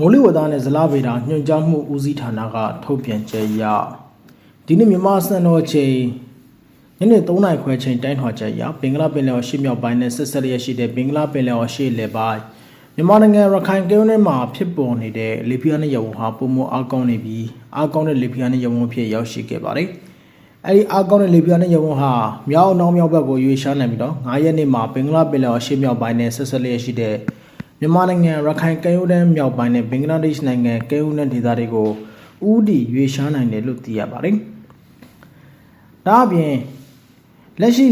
မိုးလေဝသနဲ့ဇလဗေဒညွှန်ကြားမှုဦးစီးဌာနကထုတ်ပြန်ချက်အရဒီနေ့မြန်မာစံတော်ချိန်ညနေ3နာရီခွဲချိန်တိုင်းထွာချက်အရဘင်္ဂလားပင်လယ်ော်ရှေ့မြောက်ပိုင်းနဲ့ဆက်ဆက်ရရှိတဲ့ဘင်္ဂလားပင်လယ်ော်ရှေ့လယ်ပိုင်းမြန်မာနိုင်ငံရခိုင်ကမ်းရိုးတန်းမှာဖြစ်ပေါ်နေတဲ့လေပြင်းနဲ့ရဝဟာပုံမအကောင်းနေပြီးအကောင်းတဲ့လေပြင်းနဲ့ရဝဖြစ်ရောက်ရှိခဲ့ပါတယ်။အဲဒီအကောင်းတဲ့လေပြင်းနဲ့ရဝဟာမြောက်နောက်မြောက်ဘက်ကိုရွေ့ရှားနိုင်ပြီးတော့9ရက်နေ့မှာဘင်္ဂလားပင်လယ်ော်ရှေ့မြောက်ပိုင်းနဲ့ဆက်ဆက်ရရှိတဲ့ မြန်မာနိုင်ငံရခိုင်ကမ်းရိုးတန်းမြောက်ပိုင်းနဲ့ဘင်္ဂလားဒေ့ရှ်နိုင်ငံကမ်းရိုးတန်းဒေသတွေကိုဥတီရွေရှားနိုင်တယ်လို့သိရပါတယ်။ဒါအပြင်လက်ရှိ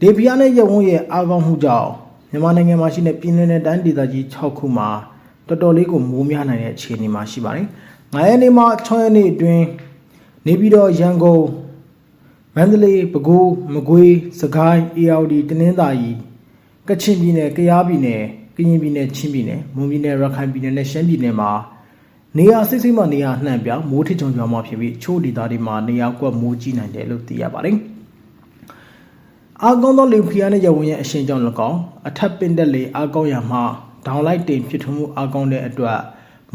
ဒေဗီယာနဲ့ရဝုန်းရဲ့အာကောင်းမှုကြောင့်မြန်မာနိုင်ငံမှာရှိတဲ့ပြည်내နဲ့တိုင်းဒေသကြီး6ခုမှာတော်တော်လေးကိုမိုးများနိုင်တဲ့အခြေအနေမှာရှိပါတယ်။9ရက်နေ့မှ6ရက်နေ့အတွင်းနေပြည်တော်ရန်ကုန်မန္တလေးပဲခူးမကွေးစကိုင်းအေရဝတီတနင်္သာရီကချင်ပြည်နယ်ကယားပြည်နယ် ကရင်ပြည်နယ်ချင်းပြည်နယ်မွန်ပြည်နယ်ရခိုင်ပြည်နယ်နဲ့ရှမ်းပြည်နယ်မှာနေရာစိတ်စိတ်မှနေရာနှံ့ပြမိုးထစ်ချုံရွာမှာဖြစ်ပြီးချို့ဒေသတွေမှာနေရာကွက်မိုးကြီးနိုင်တယ်လို့သိရပါတယ်။အာကောင်းသောလေဖီယာနဲ့ရဝင်းရဲ့အရှင်ကြောင့်၎င်းအထက်ပင်တက်လေအာကောင်းရမှာဒေါင်လိုက်တင်ဖြစ်ထွန်းမှုအာကောင်းတဲ့အတွက်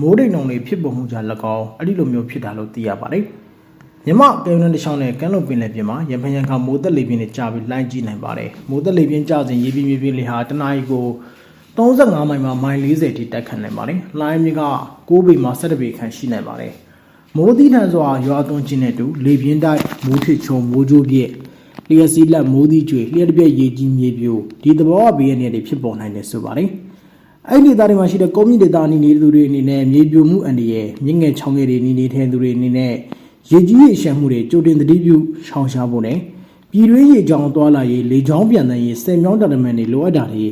မိုးတိမ်နှုံတွေဖြစ်ပေါ်မှုကြောင့်၎င်းအဲ့ဒီလိုမျိုးဖြစ်တာလို့သိရပါတယ်။မြမကဲနန်တချောင်းနဲ့ကမ်းလွန်ပင်လယ်ပြင်မှာရမရန်ခါမိုးသက်လေပြင်းနဲ့ကြာပြီးလှိုင်းကြီးနိုင်ပါတယ်။မိုးသက်လေပြင်းကြာစဉ်ရေပြင်းမြေပြင်းလေဟာတနအီကို 35မိုင်မှာမိုင်40ထိတက်ခတ်နိုင်ပါတယ်။လှိုင်းမြင့်က6ပေမှာ17ပေခန့်ရှိနိုင်ပါတယ်။မိုးသီးထန်စွာရွာသွန်းခြင်းနဲ့တူလေပြင်းတိုက်မိုးထစ်ချုံမိုးကြိုးပြည့်လျှက်စီးလက်မိုးသီးကျွေလျှက်တစ်ပြက်ရေကြီးမြေပြိုဒီသဘောအဘေးအနေနဲ့ဖြစ်ပေါ်နိုင်တယ်ဆိုပါတယ်။အဲ့ဒီဒေသတွေမှာရှိတဲ့ကုန်းမြင့်ဒေသအနေနဲ့သူတွေအနေနဲ့မြေပြိုမှုအန္တရာယ်မြင့်ငယ်ချောင်းငယ်တွေနေနေတဲ့သူတွေအနေနဲ့ရေကြီးရေရှမ်းမှုတွေကြိုတင်သတိပြုရှောင်ရှားဖို့နဲ့ပြည်တွင်းရေကြောင်းသွားလာရေးလေကြောင်းပြန်တန်းရေးစင်မြောင်းတရမန်တွေလိုအပ်တာတွေ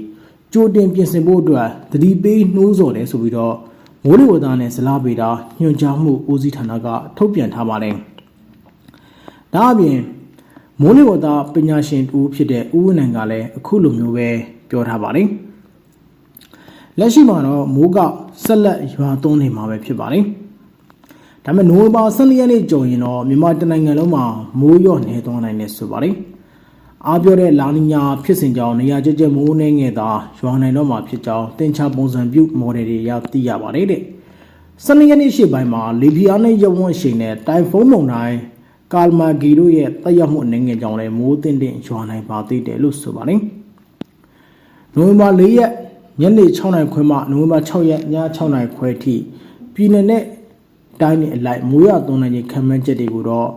ကြိုတင်ပြင်ဆင်ဖို့အတွက်သတိပေးနှိုးဆော်တယ်ဆိုပြီးတော့မိုးလေဝသနဲ့ဇလားပေတာညွှန်ကြားမှုဦးစီးဌာနကထုတ်ပြန်ထားပါတယ်။ဒါအပြင်မိုးလေဝသပညာရှင်တူဖြစ်တဲ့ဦးဝင်းနိုင်ကလည်းအခုလိုမျိုးပဲပြောထားပါတယ်။လက်ရှိမှာတော့မိုးကဆက်လက်ရွာသွန်းနေမှာပဲဖြစ်ပါတယ်။ဒါပေမဲ့နိုဝင်ဘာ14ရက်နေ့ကြုံရင်တော့မြန်မာတနိုင်ငံလုံးမှာမိုးရော့နေသွားနိုင်တယ်ဆိုပါတယ်။ အားပြောတဲ့လာနီညာဖြစ်စဉ်ကြောင့်နေရာကျကျမိုးနှဲငယ်သာရွာနိုင်တော့မှာဖြစ်ကြောင်းတင်ချပုံစံပြုမော်ဒယ်တွေရသိရပါတယ်တဲ့။12ရက်နေ့ရှေ့ပိုင်းမှာလီဘီယာနဲ့ရဝန်းရှိန်နဲ့တိုင်ဖုန်းမုန်တိုင်းကာလမာဂီတို့ရဲ့တက်ရောက်မှုအနေငယ်ကြောင့်လည်းမိုးတင်တင်ရွာနိုင်ပါသေးတယ်လို့ဆိုပါတယ်။နိုဝင်ဘာ4ရက်ညနေ6နာရီခွဲမှနိုဝင်ဘာ6ရက်ည6နာရီခွဲထိပြည်내နဲ့တိုင်းနဲ့အလိုက်မိုးရသွန်းနိုင်ခြင်းခံမှန်းချက်တွေကိုတော့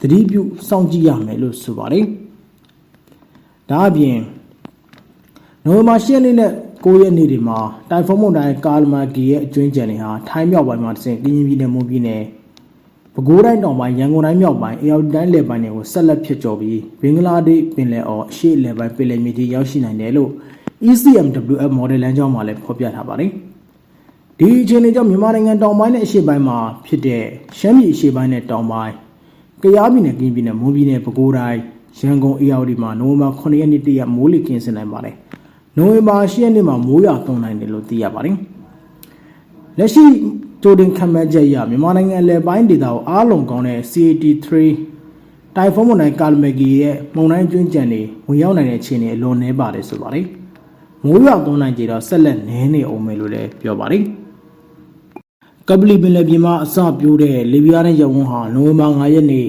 သတိပြုစောင့်ကြည့်ရမယ်လို့ဆိုပါတယ်။ ဒါအပြင်နိုဝင်ဘာ10ရက်နေ့နဲ့9ရက်နေ့တွေမှာတိုင်ဖုန်းမုန်တိုင်းကာလမာဂီရဲ့အကျွင်းကြံတွေဟာထိုင်းမြောက်ပိုင်းမှာတဆင့်ကရင်ပြည်နယ်မွန်ပြည်နယ်ပဲခူးတိုင်းတောင်ပိုင်းရန်ကုန်တိုင်းမြောက်ပိုင်းအေရဝတီတိုင်းလယ်ပိုင်းတွေကိုဆက်လက်ဖြစ်ကျော်ပြီးဘင်္ဂလားဒေ့ရှ်ပင်လယ်အော်အရှေ့လယ်ပိုင်းပင်လယ်မြေကြီးရောက်ရှိနိုင်တယ်လို့ ECMWF model လမ်းကြောင်းမှာလည်းဖော်ပြထားပါတယ်။ဒီအခြေအနေကြောင့်မြန်မာနိုင်ငံတောင်ပိုင်းနဲ့အရှေ့ပိုင်းမှာဖြစ်တဲ့ရှမ်းပြည်အရှေ့ပိုင်းနဲ့တောင်ပိုင်းကယားပြည်နယ်ကရင်ပြည်နယ်မွန်ပြည်နယ်ပဲခူးတိုင်း ရန်ကုန်အေရဝတီမှာနိုဝင်ဘာ9ရက်နေ့တရက်မိုးလေကင်းစင်နိုင်ပါတယ်။နိုဝင်ဘာ10ရက်နေ့မှာမိုးရွာသွန်းနိုင်တယ်လို့သိရပါတယ်။လက်ရှိကြိုတင်ခံမှန်းချက်အရမြန်မာနိုင်ငံလယ်ပိုင်းဒေသကိုအားလုံးကောင်းတဲ့ CAT3 တိုင်ဖုန်းမုန်တိုင်းကာလမဂီရဲ့မုန်တိုင်းကျွင်းကြံတွေဝင်ရောက်နိုင်တဲ့အခြေအနေအလွန်နည်းပါတယ်ဆိုပါတယ်။မိုးရွာသွန်းနိုင်ကြတော့ဆက်လက်နည်းနေအောင်မယ်လို့လည်းပြောပါတယ်။ကပလီပင်လယ်ပြင်မှာအစပြိုးတဲ့လေပြားနဲ့ရဝန်းဟာနိုဝင်ဘာ9ရက်နေ့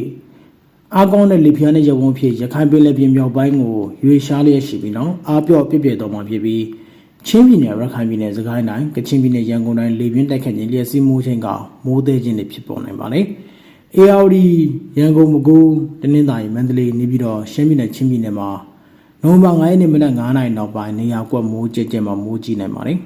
အားကောင်းတဲ့လေပြားနဲ့ရဝန်းဖြစ်ရခိုင်ပင်လယ်ပြင်မြောက်ပိုင်းကိုရွေရှားလျက်ရှိပြီးနော်အားပြော့ပြည့်ပြည့်တော်မှာဖြစ်ပြီးချင်းပြည်နယ်ရခိုင်ပြည်နယ်စကိုင်းတိုင်းကချင်ပြည်နယ်ရန်ကုန်တိုင်းလေပြင်းတိုက်ခတ်ခြင်းလျက်စီးမိုးခြင်းကမိုးသေးခြင်းတွေဖြစ်ပေါ်နိုင်ပါလေ။ ARD ရန်ကုန်မကူတနင်္သာရီမန္တလေးနေပြီးတော့ရှမ်းပြည်နယ်ချင်းပြည်နယ်မှာနိုဝင်ဘာ9ရက်နေ့မနက်9:00နာရီနောက်ပိုင်းနေရာကွက်မိုးကျကျမှာမိုးကြီးနိုင်ပါတယ်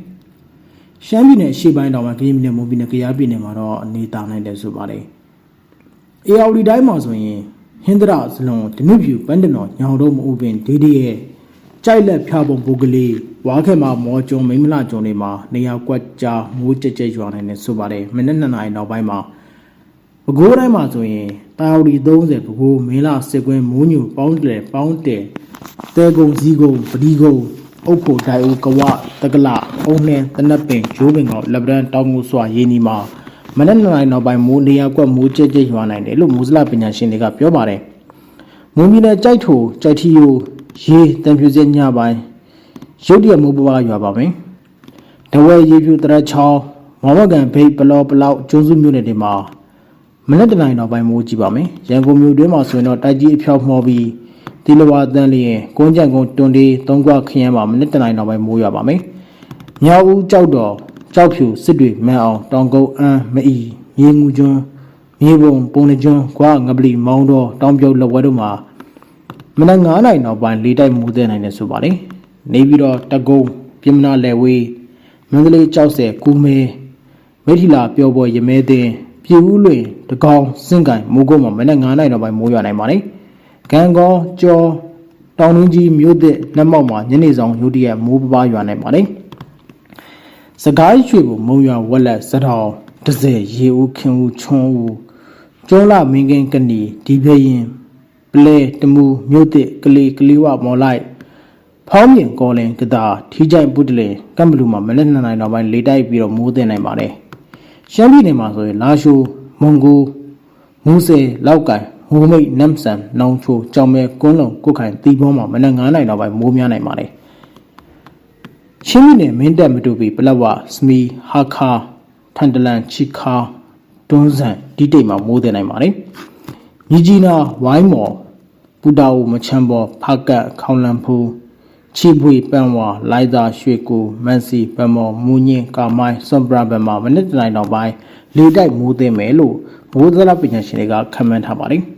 ။ရှမ်းပြည်နယ်ရှေ့ပိုင်းတောင်ပိုင်းကရင်ပြည်နယ်မွန်ပြည်နယ်ကယားပြည်နယ်မှာတော့အနေတာနိုင်တယ်ဆိုပါတယ်။ ARD တိုင်းမှာဆိုရင် ဟင်္ဒရာဇလွန်ဒနုဖြူပန်းတနော်ညောင်တို့မအုပ်ပင်ဒေဒီရဲ့ကြိုက်လက်ဖျားပုံပုဂ္ဂလေးဝါခဲမှာမော်ကျုံမိမလှကျုံတွေမှာနေရာကွက်ကြားမိုးကြက်ကြက်ရွာနိုင်တယ်ဆိုပါတယ်မိနစ်2နာရီနောက်ပိုင်းမှာပဲခူးတိုင်းမှာဆိုရင်တာဝတီ30ပဲခူးမင်းလာစစ်ကွင်းမိုးညူပေါင်းတယ်ပေါင်းတယ်တဲကုံစည်းကုံပဒီကုံအုတ်ဖို့တိုင်ဦးကဝတက္ကလအုံနှင်းတနက်ပင်ရိုးပင်ကောင်လက်ပဒန်းတောင်ငူစွာရင်းနီမှာ မနက်2နာရီနောက်ပိုင်းမိုးနေရာကွက်မိုးကြက်ကြက်ရွာနိုင်တယ်လို့မူစလပညာရှင်တွေကပြောပါတယ်မွန်ပြည်နယ်ကြိုက်ထိုကြိုက်ထီယိုရေတံဖြူစက်ညပိုင်းရုတ်တရက်မိုးပွားရွာပါမယ်။တဝဲရေဖြူတရက်ချောင်းမမော်ဘကန်ဘိတ်ပလောပလောက်ကျုံးစုမြို့နယ်တွေမှာမနေ့တနင်္လာနေ့နောက်ပိုင်းမိုးကြည့်ပါမယ်ရန်ကုန်မြို့တွင်းမှာဆိုရင်တော့တိုက်ကြီးအဖျောက်မှော်ပြီးတီလဝါတန်းလျင်ကုန်းကြံကုန်းတွန်ဒီသုံးခွခရမ်းမှာမနေ့တနင်္လာနေ့နောက်ပိုင်းမိုးရွာပါမယ်မြောက်ဦးကြောက်တော် ကြောက်ဖြူစစ်တွေမန်အောင်တောင်ကုန်းအန်းမအီမြေငူကျွန်းမြေပုံပုံနှကျွန်းကွာငပလီမောင်းတော်တောင်ပြုတ်လက်ဝဲတို့မှာမနက်9နိုင်နောက်ပိုင်းလေးတိုက်မူတဲ့နိုင်တယ်ဆိုပါလေနေပြီးတော့တကုံပြမနာလဲဝေးမန္တလေးကြောက်ဆယ်ကူမဲမိထီလာပျော်ပေါ်ရမဲတဲ့ပြည်ဦးလွင်တကောင်စင့်ကန်မိုးကုန်းမှာမနက်9နိုင်နောက်ပိုင်းမိုးရွာနိုင်ပါလေကံကောကြောတောင်တွင်းကြီးမြို့တဲ့နှက်မောက်မှာညနေဆောင်ရုတ်တရက်မိုးပပရွာနိုင်ပါလေ စကိုင်းရွှေဘုံမုံရွာဝက်လက်စထောင်တစဲရေဦးခင်ဦးချွန်းဦးကျောလာမင်းကင်းကနီဒီဘရင်ပလဲတမူမြို့တစ်ကလေးကလေးဝမော်လိုက်ဖောင်းမြင်ကောလင်ကတာထီးကြိုင်ပုတ္တလင်ကမ်ဘလူမှာမလက်နှစ်နိုင်တော့ပိုင်းလေးတိုက်ပြီးတော့မိုးတင်နိုင်ပါတယ်ရှမ်းပြည်နယ်မှာဆိုရင်လာရှိုးမွန်ဂိုမူးဆယ်လောက်ကန်ဟိုမိတ်နမ်ဆန်နောင်ချိုကြောင်မဲကွန်းလုံကုတ်ခိုင်တီဘောမှာမနက်9နိုင်တော့ပိုင်းမိုးများနိုင်ပါတယ် ချင်းပြည်နယ်မင်းတပ်မတူပီပလက်ဝစမီဟာခါထန်တလန်ချီခါတွန်းဆန်ဒီတိတ်မှာမိုးတင်နိုင်ပါတယ်မြကြီးနာဝိုင်းမော်ပူတာဝမချမ်းဘောဖကတ်ခေါင်လန်ဖူးချီပွေပန်ဝါလိုက်သာရွှေကူမန်စီပမော်မူညင်းကာမိုင်းစွန်ပရာဘန်မှာမနစ်တနိုင်တော့ပိုင်းလေတိုက်မိုးသိမ်းမယ်လို့ဘိုးသလားပညာရှင်တွေကခန့်မှန်းထားပါတယ်။